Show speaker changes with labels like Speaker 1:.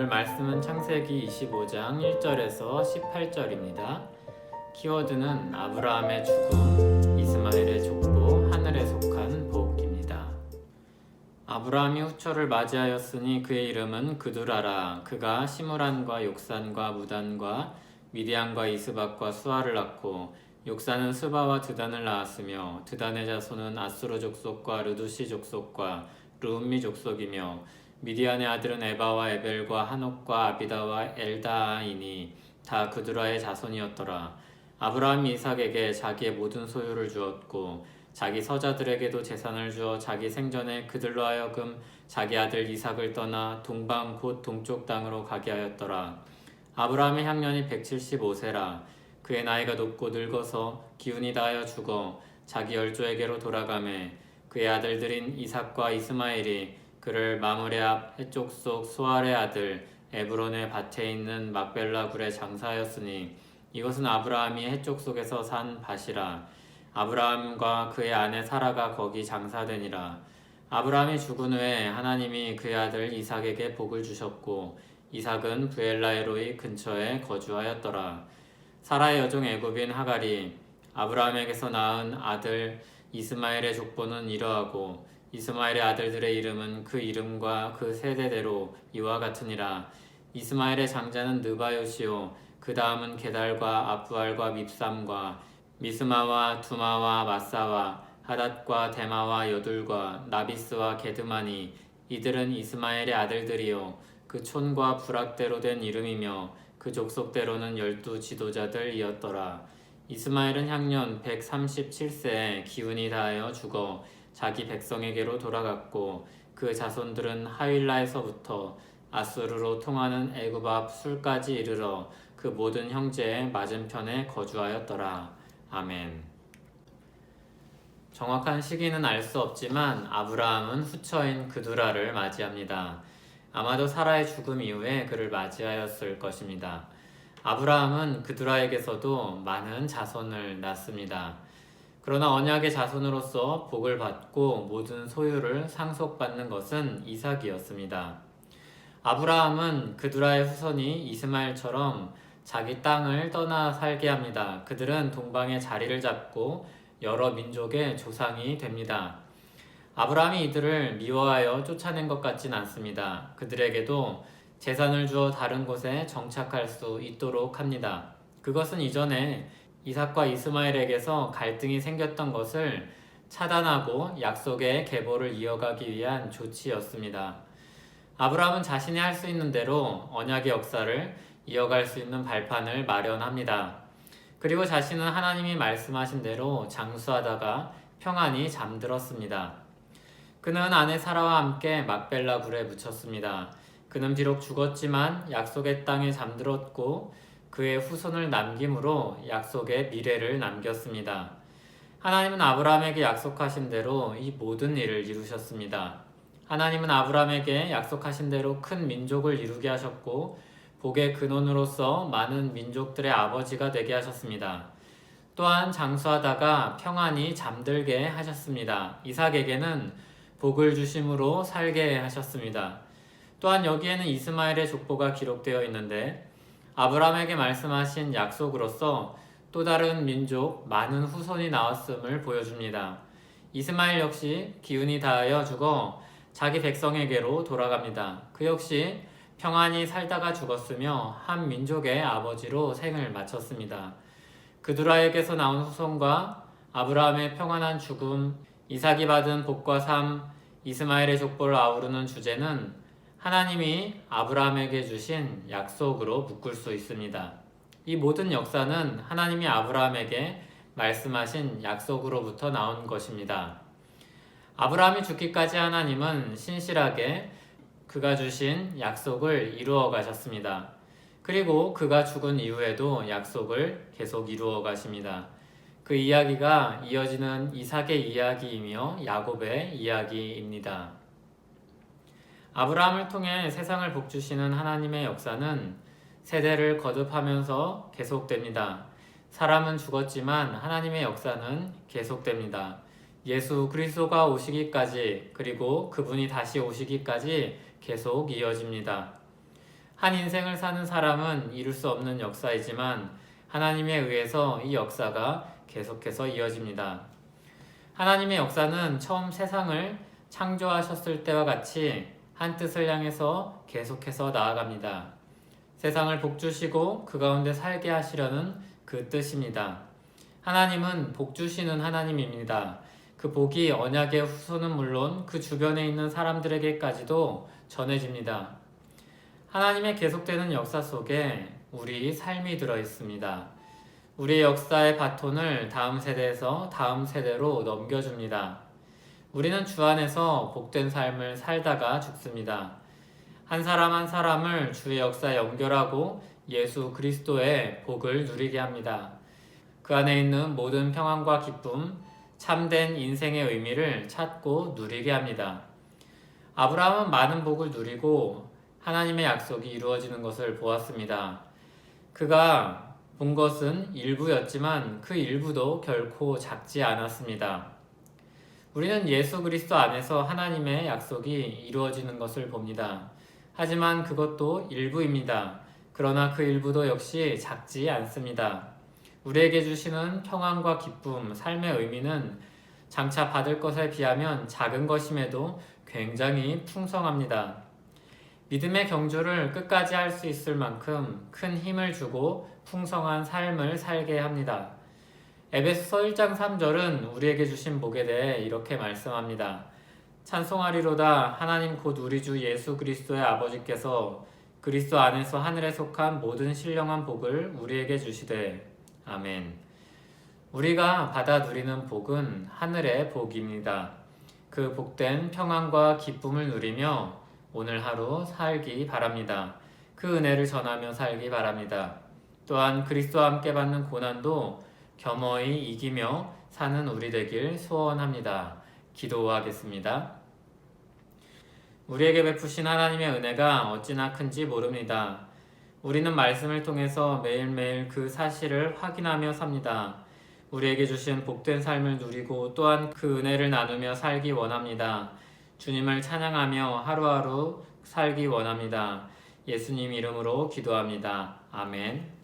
Speaker 1: 오늘 말씀은 창세기 25장 1절에서 18절입니다. 키워드는 아브라함의 죽음, 이스마엘의 족보, 하늘에 속한 복입니다. 아브라함이 후처를 맞이하였으니 그의 이름은 그두라라. 그가 시므란과 욕산과 무단과 미디안과 이스박과 수아를 낳고 욕산은 스바와 드단을 낳았으며 드단의 자손은 아수르 족속과 르두시 족속과 르움미 족속이며 미디안의 아들은 에바와 에벨과 한옥과 아비다와 엘다이니 다 그두라의 자손이었더라. 아브라함이 이삭에게 자기의 모든 소유를 주었고 자기 서자들에게도 재산을 주어 자기 생전에 그들로 하여금 자기 아들 이삭을 떠나 동방 곧 동쪽 땅으로 가게 하였더라. 아브라함의 향년이 175세라. 그의 나이가 높고 늙어서 기운이 다하여 죽어 자기 열조에게로 돌아가매 그의 아들들인 이삭과 이스마엘이 그를 마므레 앞 해쪽 속 수알의 아들 에브론의 밭에 있는 막벨라 굴에 장사하였으니 이것은 아브라함이 해쪽 속에서 산 밭이라. 아브라함과 그의 아내 사라가 거기 장사되니라. 아브라함이 죽은 후에 하나님이 그의 아들 이삭에게 복을 주셨고 이삭은 부엘라에로이 근처에 거주하였더라. 사라의 여종 애굽인 하갈이 아브라함에게서 낳은 아들 이스마엘의 족보는 이러하고 이스마엘의 아들들의 이름은 그 이름과 그 세대대로 이와 같으니라. 이스마엘의 장자는 느바요시요. 그 다음은 게달과 아프알과 밉삼과 미스마와 두마와 마사와 하닷과 데마와 여둘과 나비스와 게드마니 이들은 이스마엘의 아들들이요. 그 촌과 부락대로 된 이름이며 그 족속대로는 열두 지도자들이었더라. 이스마엘은 향년 137세에 기운이 다하여 죽어 자기 백성에게로 돌아갔고 그 자손들은 하윌라에서부터 아수르로 통하는 애굽 앞 술까지 이르러 그 모든 형제의 맞은편에 거주하였더라. 아멘. 정확한 시기는 알 수 없지만 아브라함은 후처인 그두라를 맞이합니다. 아마도 사라의 죽음 이후에 그를 맞이하였을 것입니다. 아브라함은 그두라에게서도 많은 자손을 낳습니다. 그러나 언약의 자손으로서 복을 받고 모든 소유를 상속받는 것은 이삭이었습니다. 아브라함은 그두라의 후손이 이스마엘처럼 자기 땅을 떠나 살게 합니다. 그들은 동방에 자리를 잡고 여러 민족의 조상이 됩니다. 아브라함이 이들을 미워하여 쫓아낸 것 같진 않습니다. 그들에게도 재산을 주어 다른 곳에 정착할 수 있도록 합니다. 그것은 이전에 이삭과 이스마엘에게서 갈등이 생겼던 것을 차단하고 약속의 계보를 이어가기 위한 조치였습니다. 아브라함은 자신이 할 수 있는 대로 언약의 역사를 이어갈 수 있는 발판을 마련합니다. 그리고 자신은 하나님이 말씀하신 대로 장수하다가 평안히 잠들었습니다. 그는 아내 사라와 함께 막벨라 굴에 묻혔습니다. 그는 비록 죽었지만 약속의 땅에 잠들었고 그의 후손을 남김으로 약속의 미래를 남겼습니다. 하나님은 아브라함에게 약속하신 대로 이 모든 일을 이루셨습니다. 하나님은 아브라함에게 약속하신 대로 큰 민족을 이루게 하셨고 복의 근원으로서 많은 민족들의 아버지가 되게 하셨습니다. 또한 장수하다가 평안히 잠들게 하셨습니다. 이삭에게는 복을 주심으로 살게 하셨습니다. 또한 여기에는 이스마엘의 족보가 기록되어 있는데 아브라함에게 말씀하신 약속으로서 또 다른 민족 많은 후손이 나왔음을 보여줍니다. 이스마엘 역시 기운이 다하여 죽어 자기 백성에게로 돌아갑니다. 그 역시 평안히 살다가 죽었으며 한 민족의 아버지로 생을 마쳤습니다. 그두라에게서 나온 후손과 아브라함의 평안한 죽음, 이삭이 받은 복과 삶, 이스마엘의 족보를 아우르는 주제는 하나님이 아브라함에게 주신 약속으로 묶을 수 있습니다. 이 모든 역사는 하나님이 아브라함에게 말씀하신 약속으로부터 나온 것입니다. 아브라함이 죽기까지 하나님은 신실하게 그가 주신 약속을 이루어 가셨습니다. 그리고 그가 죽은 이후에도 약속을 계속 이루어 가십니다. 그 이야기가 이어지는 이삭의 이야기이며 야곱의 이야기입니다. 아브라함을 통해 세상을 복주시는 하나님의 역사는 세대를 거듭하면서 계속됩니다. 사람은 죽었지만 하나님의 역사는 계속됩니다. 예수 그리스도가 오시기까지 그리고 그분이 다시 오시기까지 계속 이어집니다. 한 인생을 사는 사람은 이룰 수 없는 역사이지만 하나님에 의해서 이 역사가 계속해서 이어집니다. 하나님의 역사는 처음 세상을 창조하셨을 때와 같이 한 뜻을 향해서 계속해서 나아갑니다. 세상을 복주시고 그 가운데 살게 하시려는 그 뜻입니다. 하나님은 복주시는 하나님입니다. 그 복이 언약의 후손은 물론 그 주변에 있는 사람들에게까지도 전해집니다. 하나님의 계속되는 역사 속에 우리 삶이 들어 있습니다. 우리의 역사의 바톤을 다음 세대에서 다음 세대로 넘겨줍니다. 우리는 주 안에서 복된 삶을 살다가 죽습니다. 한 사람 한 사람을 주의 역사에 연결하고 예수 그리스도의 복을 누리게 합니다. 그 안에 있는 모든 평안과 기쁨, 참된 인생의 의미를 찾고 누리게 합니다. 아브라함은 많은 복을 누리고 하나님의 약속이 이루어지는 것을 보았습니다. 그가 본 것은 일부였지만 그 일부도 결코 작지 않았습니다. 우리는 예수 그리스도 안에서 하나님의 약속이 이루어지는 것을 봅니다. 하지만 그것도 일부입니다. 그러나 그 일부도 역시 작지 않습니다. 우리에게 주시는 평안과 기쁨, 삶의 의미는 장차 받을 것에 비하면 작은 것임에도 굉장히 풍성합니다. 믿음의 경주를 끝까지 할 수 있을 만큼 큰 힘을 주고 풍성한 삶을 살게 합니다. 에베소서 1장 3절은 우리에게 주신 복에 대해 이렇게 말씀합니다. 찬송하리로다 하나님 곧 우리 주 예수 그리스도의 아버지께서 그리스도 안에서 하늘에 속한 모든 신령한 복을 우리에게 주시되 아멘. 우리가 받아 누리는 복은 하늘의 복입니다. 그 복된 평안과 기쁨을 누리며 오늘 하루 살기 바랍니다. 그 은혜를 전하며 살기 바랍니다. 또한 그리스도와 함께 받는 고난도 겸허히 이기며 사는 우리 되길 소원합니다. 기도하겠습니다. 우리에게 베푸신 하나님의 은혜가 어찌나 큰지 모릅니다. 우리는 말씀을 통해서 매일매일 그 사실을 확인하며 삽니다. 우리에게 주신 복된 삶을 누리고 또한 그 은혜를 나누며 살기 원합니다. 주님을 찬양하며 하루하루 살기 원합니다. 예수님 이름으로 기도합니다. 아멘.